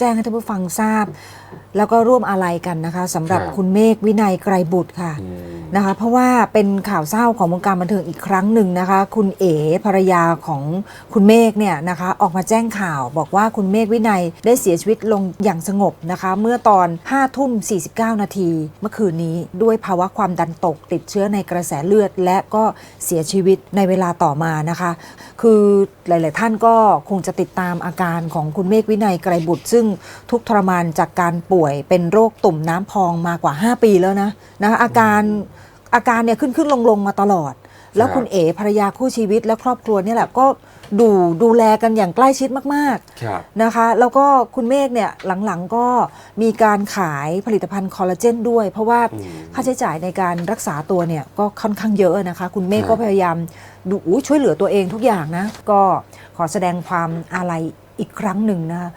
แจ้งให้ท่านผู้ฟังทราบ แล้วก็ร่วมอาลัยกันนะคะสำหรับครับ คุณเมฆวินัยไกรบุตรค่ะ อืม นะคะเพราะว่าเป็นข่าวเศร้าของวงการบันเทิงอีกครั้งหนึ่งนะคะ คุณเอ๋ภรรยาของคุณเมฆเนี่ยนะคะออกมาแจ้งข่าวบอกว่าคุณเมฆวินัยได้เสียชีวิตลงอย่างสงบนะคะ เมื่อตอน5ทุ่ม 49 นาที เมื่อคืนนี้ด้วยภาวะความดันตกติดเชื้อในกระแสเลือด และก็เสียชีวิตในเวลาต่อมานะคะ คือหลาย ๆ ท่านก็คงจะติดตามอาการของคุณเมฆวินัยไกรบุตร ซึ่งทุกทรมานจากการป่วยเป็นโรคตุ่มน้ำพองมากว่า 5 ปีแล้วนะนะคะอาการ อาการเนี่ยขึ้นขึ้นลงลงๆมาตลอด แล้วครับคุณเอ๋ภรรยาคู่ชีวิตและครอบครัวเนี่ยแหละก็ดูดูแลกันอย่างใกล้ชิดมากๆครับนะคะ แล้วก็คุณเมฆเนี่ยหลังๆก็มีการขายผลิตภัณฑ์คอลลาเจนด้วย เพราะว่าอืมค่าใช้จ่ายในการรักษาตัวเนี่ยก็ค่อนข้างเยอะนะคะ คุณเมฆครับก็พยายามดูอุ๊ยช่วยเหลือตัวเองทุกอย่างนะ ก็ขอแสดงความอาลัยอีกครั้งหนึ่งนะคะ